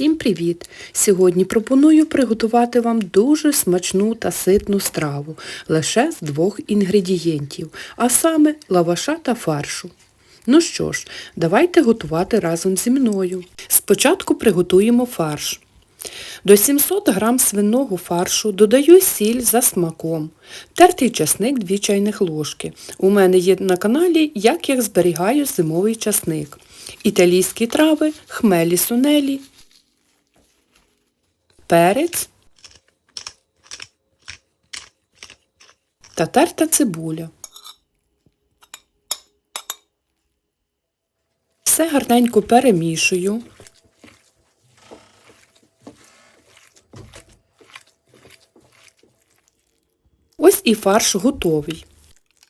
Всім привіт! Сьогодні пропоную приготувати вам дуже смачну та ситну страву лише з двох інгредієнтів, а саме лаваша та фаршу. Ну що ж, давайте готувати разом зі мною. Спочатку приготуємо фарш. До 700 г свиного фаршу додаю сіль за смаком, тертий часник 2 чайних ложки. У мене є на каналі, як я зберігаю зимовий часник. Італійські трави, хмелі сунелі, перець та терта цибуля. Все гарненько перемішую. Ось і фарш готовий.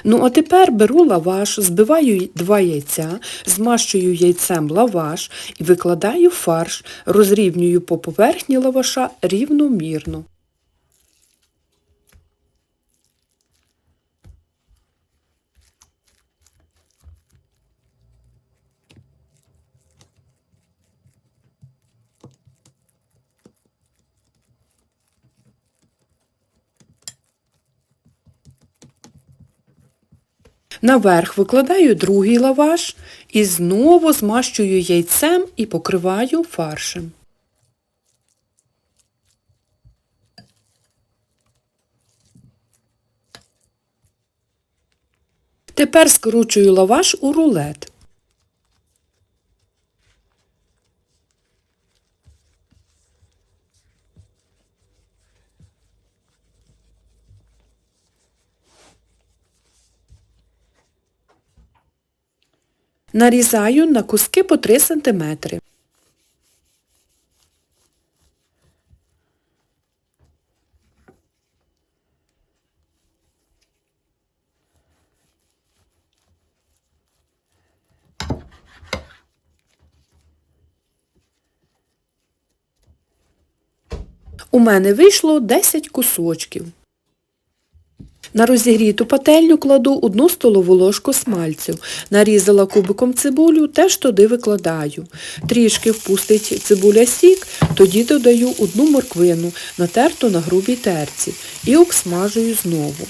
Ну а тепер беру лаваш, збиваю два яйця, змащую яйцем лаваш і викладаю фарш, розрівнюю по поверхні лаваша рівномірно. Наверх викладаю другий лаваш і знову змащую яйцем і покриваю фаршем. Тепер скручую лаваш у рулет. Нарізаю на куски по 3 см. У мене вийшло 10 кусочків. На розігріту пательню кладу одну столову ложку смальцю. Нарізала кубиком цибулю, теж туди викладаю. Трішки впустить цибуля сік, тоді додаю одну морквину, натерту на грубій терці, і обсмажую знову.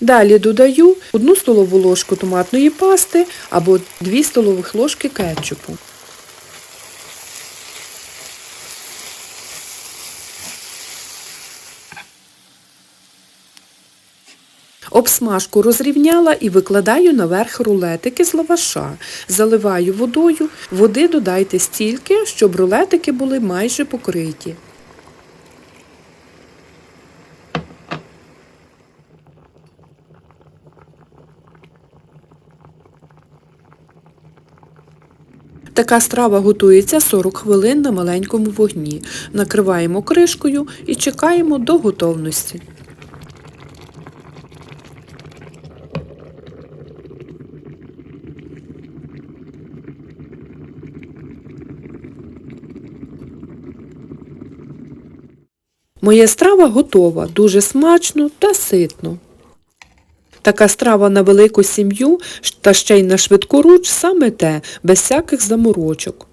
Далі додаю 1 столову ложку томатної пасти або 2 столових ложки кетчупу. Обсмажку розрівняла і викладаю наверх рулетики з лаваша. Заливаю водою. Води додайте стільки, щоб рулетики були майже покриті. Така страва готується 40 хвилин на маленькому вогні. Накриваємо кришкою і чекаємо до готовності. Моя страва готова, дуже смачно та ситно. Така страва на велику сім'ю та ще й на швидкоруч саме те, без всяких заморочок.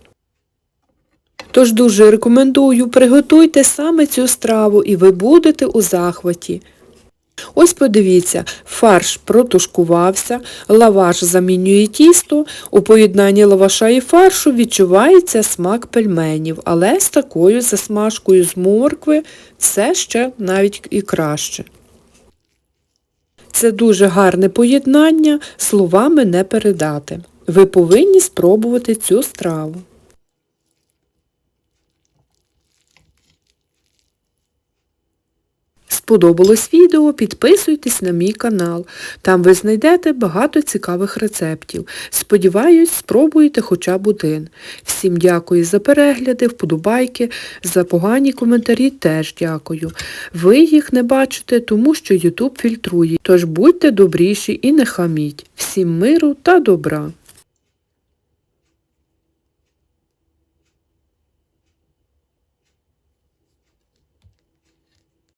Тож дуже рекомендую, приготуйте саме цю страву і ви будете у захваті. Ось подивіться, фарш протушкувався, лаваш замінює тісто, у поєднанні лаваша і фаршу відчувається смак пельменів, але з такою засмажкою з моркви все ще навіть і краще. Це дуже гарне поєднання, словами не передати. Ви повинні спробувати цю страву. Сподобалось відео, підписуйтесь на мій канал. Там ви знайдете багато цікавих рецептів. Сподіваюсь, спробуєте хоча б один. Всім дякую за перегляди, вподобайки, за погані коментарі теж дякую. Ви їх не бачите, тому що YouTube фільтрує. Тож будьте добріші і не хаміть. Всім миру та добра!